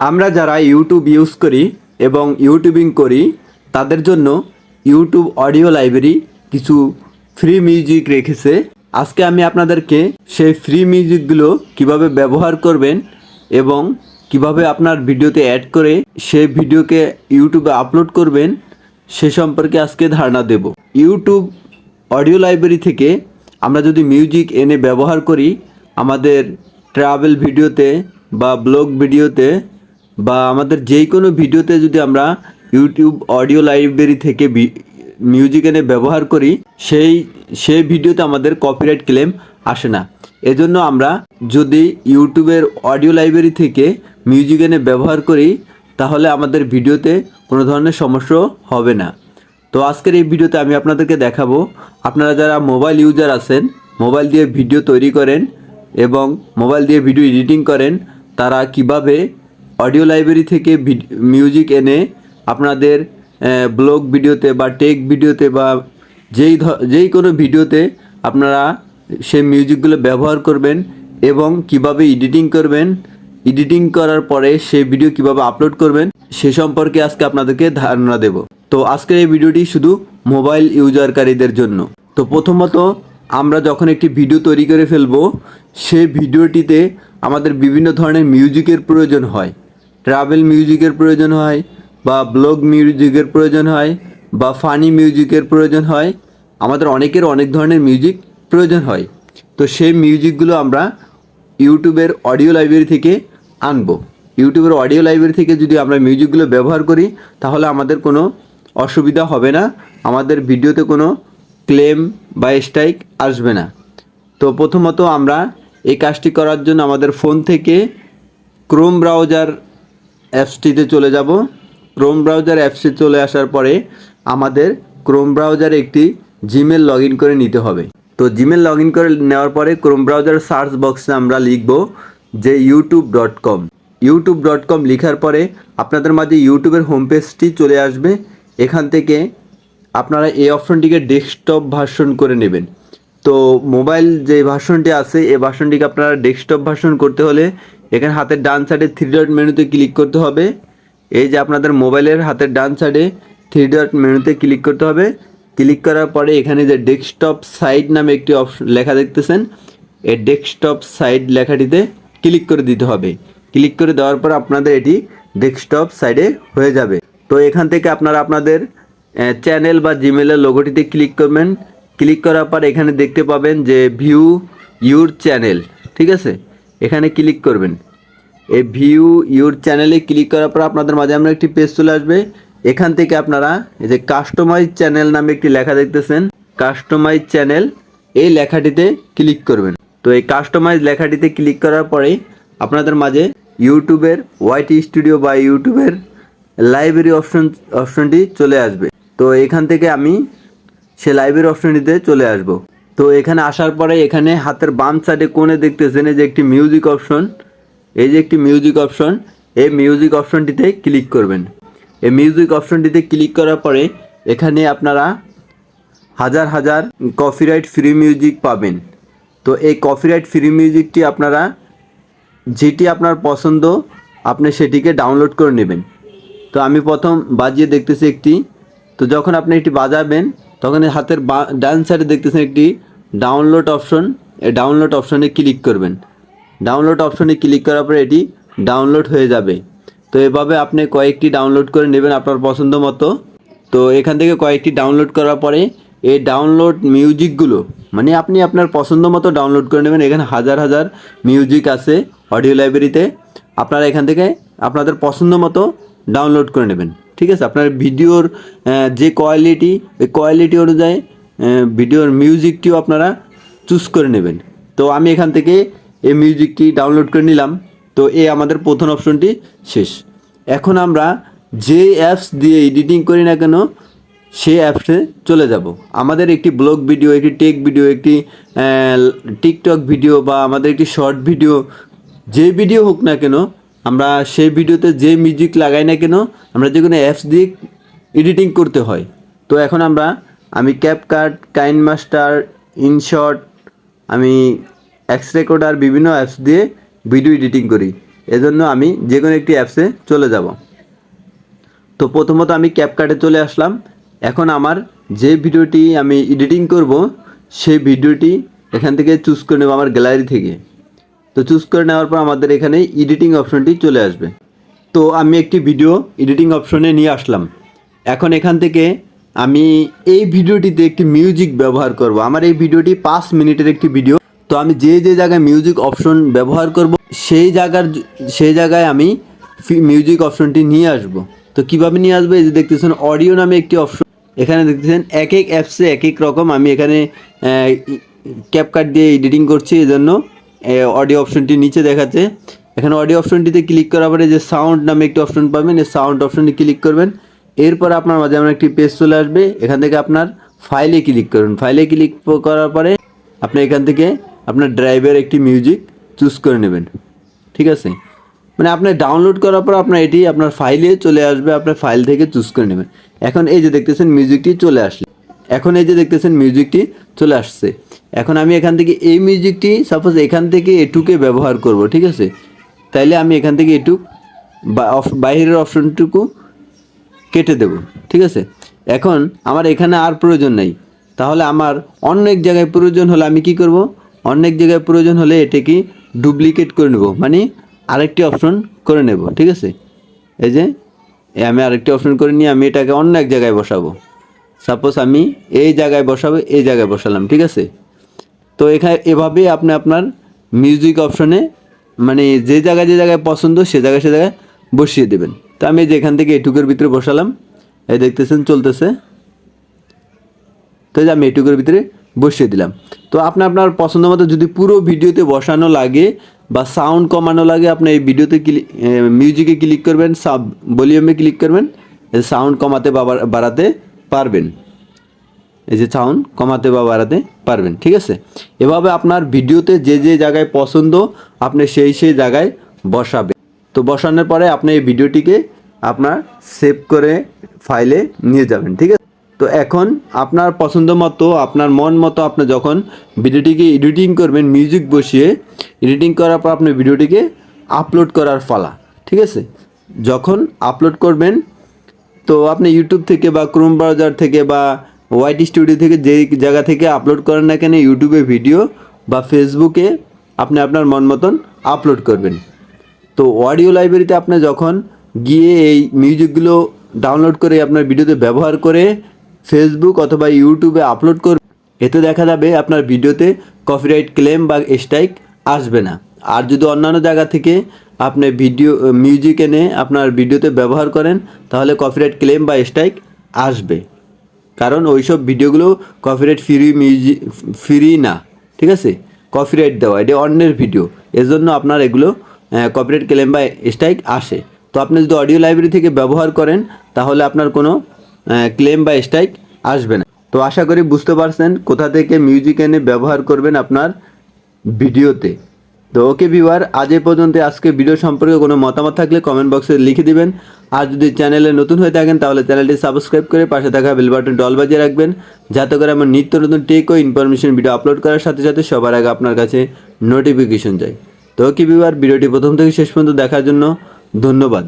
আমরা যারা YouTube use করি এবং ইউটিউবিং করি, তাদের জন্য ইউটিউব অডিও লাইব্রেরি কিছু ফ্রি মিউজিক রেখেছে। আজকে আমি আপনাদেরকে সেই ফ্রি মিউজিকগুলো কীভাবে ব্যবহার করবেন এবং কীভাবে আপনার ভিডিওতে অ্যাড করে সেই ভিডিওকে ইউটিউবে আপলোড করবেন, সে সম্পর্কে আজকে ধারণা দেব। ইউটিউব অডিও লাইব্রেরি থেকে আমরা যদি মিউজিক এনে ব্যবহার করি, আমাদের ট্রাভেল ভিডিওতে বা ব্লগ ভিডিওতে বা আমাদের যে কোনো ভিডিওতে যদি আমরা ইউটিউব অডিও লাইব্রেরি থেকে মিউজিক এনে ব্যবহার করি, সেই সেই ভিডিওতে আমাদের কপিরাইট ক্লেম আসে না। এজন্য আমরা যদি ইউটিউবের অডিও লাইব্রেরি থেকে মিউজিক এনে ব্যবহার করি, তাহলে আমাদের ভিডিওতে কোনো ধরনের সমস্যা হবে না। তো আজকের এই ভিডিওতে আমি আপনাদেরকে দেখাবো, আপনারা যারা মোবাইল ইউজার আছেন মোবাইল দিয়ে ভিডিও তৈরি করেন এবং মোবাইল দিয়ে ভিডিও এডিটিং করেন, তারা কীভাবে অডিও লাইব্রেরি থেকে মিউজিক এনে আপনাদের ব্লগ ভিডিওতে বা টেক ভিডিওতে বা যেই যেই কোনো ভিডিওতে আপনারা সেই মিউজিকগুলো ব্যবহার করবেন এবং কীভাবে এডিটিং করবেন এডিটিং করার পরে সেই ভিডিও কীভাবে আপলোড করবেন, সে সম্পর্কে আজকে আপনাদেরকে ধারণা দেব। তো আজকের এই ভিডিওটি শুধু মোবাইল ইউজারকারীদের জন্য। তো প্রথমত আমরা যখন একটি ভিডিও তৈরি করে ফেলব সেই ভিডিওটিতে আমাদের বিভিন্ন ধরনের মিউজিকের প্রয়োজন হয়। ট্রাভেল মিউজিকের প্রয়োজন হয়, বা ব্লগ মিউজিকের প্রয়োজন হয়, বা ফানি মিউজিকের প্রয়োজন হয়, আমাদের অনেকের অনেক ধরনের মিউজিক প্রয়োজন হয়। তো সেই মিউজিকগুলো আমরা ইউটিউবের অডিও লাইব্রেরি থেকে আনব। ইউটিউবের অডিও লাইব্রেরি থেকে যদি আমরা মিউজিকগুলো ব্যবহার করি, তাহলে আমাদের কোনো অসুবিধা হবে না, আমাদের ভিডিওতে কোনো ক্লেম বা স্ট্রাইক আসবে না। তো প্রথমত আমরা এই কাজটি করার জন্য আমাদের ফোন থেকে ক্রোম ব্রাউজার অ্যাপসটিতে চলে যাব। ক্রোম ব্রাউজার অ্যাপসে চলে আসার পরে আমাদের ক্রোম ব্রাউজারে একটি জিমেল লগ করে নিতে হবে। তো জিমেল লগ করে নেওয়ার পরে ক্রোম ব্রাউজার সার্চ বক্সে আমরা লিখব যে YouTube dot com YouTube dot com লেখার পরে আপনাদের মাঝে ইউটিউবের হোম পেজটি চলে আসবে। এখান থেকে আপনারা এই অপশনটিকে ডেস্কটপ ভার্সন করে নেবেন। তো মোবাইল যে ভার্সনটি আছে, এই ভার্সনটিকে আপনারা ডেস্কটপ ভার্সন করতে হলে এখানে হাতের ডান সাইডে থ্রি ডট মেনুতে ক্লিক করতে হবে। এই যে আপনাদের মোবাইলের হাতের ডান সাইডে থ্রি ডট মেনুতে ক্লিক করতে হবে। ক্লিক করার পরে এখানে যে ডেস্কটপ সাইড নামে একটি অপশন লেখা দেখতেছেন, এই ডেস্কটপ সাইড লেখাটিতে ক্লিক করে দিতে হবে। ক্লিক করে দেওয়ার পর আপনাদের এটি ডেস্কটপ সাইডে হয়ে যাবে। তো এখান থেকে আপনারা আপনাদের চ্যানেল বা জিমেলের লোগোটিতে ক্লিক করবেন। ক্লিক করার পর এখানে দেখতে পাবেন যে ভিউ ইউর চ্যানেল ঠিক আছে? এখানে ক্লিক করবেন। এই ভিউ ইউর চ্যানেলে ক্লিক করার পর আপনাদের মাঝে আমরা একটি পেজ চলে আসবে। এখান থেকে আপনারা এই যে কাস্টমাইজ চ্যানেল নামে একটি লেখা দেখতেছেন কাস্টমাইজ চ্যানেল এই লেখাটিতে ক্লিক করবেন। তো এই কাস্টমাইজ লেখাটিতে ক্লিক করার পরে আপনাদের মাঝে ইউটিউবের ওয়াইটি স্টুডিও বা ইউটিউবের লাইব্রেরি অপশন অপশনটি চলে আসবে। তো এখান থেকে আমি সে লাইব্রেরি অপশনটিতে চলে আসব। তো এখানে আসার পরে এখানে হাতের বাম সাইডে কোণে দেখতেছেন এই যে একটি মিউজিক অপশন এই যে একটি মিউজিক অপশন এই মিউজিক অপশনটিতে ক্লিক করবেন। এই মিউজিক অপশনটিতে ক্লিক করার পরে এখানে আপনারা হাজার হাজার কপিরাইট ফ্রি মিউজিক পাবেন। তো এই কপিরাইট ফ্রি মিউজিকটি আপনারা যেটি আপনার পছন্দ, আপনি সেটিকে ডাউনলোড করে নেবেন। তো আমি প্রথম বাজিয়ে দেখতেছি একটি। তো যখন আপনি এটি বাজাবেন তখন এই হাতের বা- ডান সাইডে দেখতেছেন একটি ডাউনলোড অপশন এই ডাউনলোড অপশনে ক্লিক করবেন। ডাউনলোড অপশনে ক্লিক করার পরে এটি ডাউনলোড হয়ে যাবে। তো এভাবে আপনি কয়েকটি ডাউনলোড করে নেবেন আপনার পছন্দ মতো। তো এখান থেকে কয়েকটি ডাউনলোড করার পরে এই ডাউনলোড মিউজিকগুলো মানে আপনি আপনার পছন্দ মতো ডাউনলোড করে নেবেন। এখানে হাজার হাজার মিউজিক আছে অডিও লাইব্রেরিতে আপনারা এখান থেকে আপনাদের পছন্দ মতো ডাউনলোড করে নেবেন। ঠিক আছে? আপনার ভিডিওর যে কোয়ালিটি ওই কোয়ালিটি অনুযায়ী ভিডিওর মিউজিকটিও আপনারা চুজ করে নেবেন। তো আমি এখান থেকে এই মিউজিকটি ডাউনলোড করে নিলাম। তো এই আমাদের প্রথম অপশনটি শেষ। এখন আমরা যে অ্যাপস দিয়ে এডিটিং করি না কেন সে অ্যাপসে চলে যাব। আমাদের একটি ব্লগ ভিডিও একটি টেক ভিডিও একটি টিকটক ভিডিও বা আমাদের একটি শর্ট ভিডিও যে ভিডিও হোক না কেন আমরা সেই ভিডিওতে যে মিউজিক লাগাই না কেন, আমরা যে কোনো অ্যাপস দিয়ে এডিটিং করতে হয়। তো এখন আমরা, আমি ক্যাপকাট কাইন মাস্টার ইনশট আমি এক্স রেকর্ডার বিভিন্ন অ্যাপস দিয়ে ভিডিও এডিটিং করি। এজন্য আমি যে কোনো একটি অ্যাপসে চলে যাব। তো প্রথমত আমি ক্যাপকাটে চলে আসলাম। এখন আমার যে ভিডিওটি আমি এডিটিং করব, সেই ভিডিওটি এখান থেকে চুজ করে নেব আমার গ্যালারি থেকে। তো চুজ করে নেওয়ার পর আমাদের এখানে এডিটিং অপশনটি চলে আসবে। তো আমি একটি ভিডিও এডিটিং অপশনে নিয়ে আসলাম। এখন এখান থেকে আমি এই ভিডিওটিতে একটি মিউজিক ব্যবহার করব। আমার এই ভিডিওটি পাঁচ মিনিটের একটি ভিডিও তো আমি যে যে জায়গায় মিউজিক অপশন ব্যবহার করব, সেই জায়গার সেই জায়গায় আমি মিউজিক অপশনটি নিয়ে আসব। তো কীভাবে নিয়ে আসব? এই যে দেখতেছেন অডিও নামে একটি অপশন এখানে দেখতেছেন এক এক অ্যাপসে এক এক রকম আমি এখানে ক্যাপকাট দিয়ে এডিটিং করছি। এই জন্য অডিও অপশনটি নিচে দেখাচ্ছে। এখানে অডিও অপশনটিতে ক্লিক করার পরে যে সাউন্ড নামে একটি অপশন পাবেন, এই সাউন্ড অপশনে ক্লিক করবেন। এরপর আপনার মাঝে এমন একটি পেজ চলে আসবে, এখান থেকে আপনার ফাইলে ক্লিক করুন। ফাইলে ক্লিক করার পরে আপনি এখান থেকে আপনার ড্রাইভের একটি মিউজিক চুজ করে নেবেন। ঠিক আছে? মানে আপনি ডাউনলোড করার পর আপনার এটি আপনার ফাইলে চলে আসবে আপনার ফাইল থেকে চুজ করে নেবেন। এখন এই যে দেখতেছেন মিউজিকটি চলে আসলে। এখন এই যে দেখতেছেন মিউজিকটি চলে আসছে। এখন আমি এখান থেকে এই মিউজিকটি সাপোজ এখান থেকে এটুকে ব্যবহার করব, ঠিক আছে? তাইলে আমি এখান থেকে এটুক বাইরের অপশনটুকু কেটে দেব, ঠিক আছে? এখন আমার এখানে আর প্রয়োজন নেই। তাহলে আমার অন্য এক জায়গায় প্রয়োজন হলে আমি কি করব? অন্য এক জায়গায় প্রয়োজন হলে এটাকে ডুপ্লিকেট করে নেব মানে আরেকটি অপশন করে নেব, ঠিক আছে? এই যে আমি আরেকটি অপশন করে নিয়ে আমি এটাকে অন্য এক জায়গায় বসাবো। সাপোজ আমি এই জায়গায় বসাবো, এই জায়গায় বসালাম, ঠিক আছে? তো এখানে এভাবে আপনি আপনার মিউজিক অপশনে মানে যে জায়গায় যে জায়গায় পছন্দ, সে জায়গায় সে জায়গায় বসিয়ে দেবেন। তো আমি এই যে এখান থেকে এটুকুর ভিতরে বসালাম, এই দেখতেছেন চলতেছে। তো আমি এটুকুর ভিতরে বসিয়ে দিলাম। তো আপনি আপনার পছন্দ মতো যদি পুরো ভিডিওতে বসানো লাগে বা সাউন্ড কমানো লাগে, আপনি এই ভিডিওতে ক্লিক মিউজিকে ক্লিক করবেন সাব ভলিউমে ক্লিক করবেন সাউন্ড কমাতে বা, বাড়াতে পারবেন। এই যে সাউন্ড কমাতে বা বাড়াতে পারবেন, ঠিক আছে? এভাবে আপনার ভিডিওতে যে যে জায়গায় পছন্দ, আপনি সেই সেই জায়গায় বসাবেন তো বসানোর পরে আপনি এই ভিডিওটিকে আপনার সেভ করে ফাইলে নিয়ে যাবেন, ঠিক আছে? তো এখন আপনার পছন্দ মতো, আপনার মন মতো আপনি যখন ভিডিওটিকে এডিটিং করবেন, মিউজিক বসিয়ে এডিটিং করার পর আপনি ভিডিওটিকে আপলোড করার পালা ঠিক আছে? যখন আপলোড করবেন তো আপনি ইউটিউব থেকে বা ক্রোম ব্রাউজার থেকে বা ওয়াইটি স্টুডিও থেকে যেই জায়গা থেকে আপলোড করেন না কেন ইউটিউবে ভিডিও বা ফেসবুকে আপনি আপনার মন মতন আপলোড করবেন। তো অডিও লাইব্রেরিতে আপনি যখন গিয়ে এই মিউজিকগুলো ডাউনলোড করে আপনার ভিডিওতে ব্যবহার করে ফেসবুক অথবা ইউটিউবে আপলোড করবেন, এতে দেখা যাবে আপনার ভিডিওতে কপিরাইট ক্লেম বা স্ট্রাইক আসবে না। আর যদি অন্যান্য জায়গা থেকে আপনি ভিডিও মিউজিক এনে আপনার ভিডিওতে ব্যবহার করেন, তাহলে কপিরাইট ক্লেম বা স্ট্রাইক আসবে। কারণ ওইসব ভিডিওগুলো কপিরাইট ফ্রি মিউজিক ফ্রি না, ঠিক আছে? কপিরাইট দেওয়া, এটা অন্যের ভিডিও এজন্য আপনার এগুলো কপিরাইট ক্লেম বা স্ট্রাইক আসে। তো আপনি যদি অডিও লাইব্রেরি থেকে ব্যবহার করেন, তাহলে আপনার কোনো ক্লেম বা স্ট্রাইক আসবে না। তো আশা করি বুঝতে পারছেন কোথা থেকে মিউজিক এনে ব্যবহার করবেন আপনার ভিডিওতে তো ওকে ভিউয়ার, আজ এ পর্যন্ত আজকে ভিডিও সম্পর্কে কোনো মতামত থাকলে কমেন্ট বক্সে লিখে দিবেন। আর যদি চ্যানেলে নতুন হয়ে থাকেন, তাহলে চ্যানেলটি সাবস্ক্রাইব করে পাশে থাকা বেল বাটন ডল বাজিয়ে রাখবেন, যাতে করে আমার নিত্য নতুন টেক ও ইনফরমেশন ভিডিও আপলোড করার সাথে সাথে সবার আগে আপনার কাছে নোটিফিকেশন যায়। তো ওকে ভিউয়ার, ভিডিওটি প্রথম থেকে শেষ পর্যন্ত দেখার জন্য ধন্যবাদ।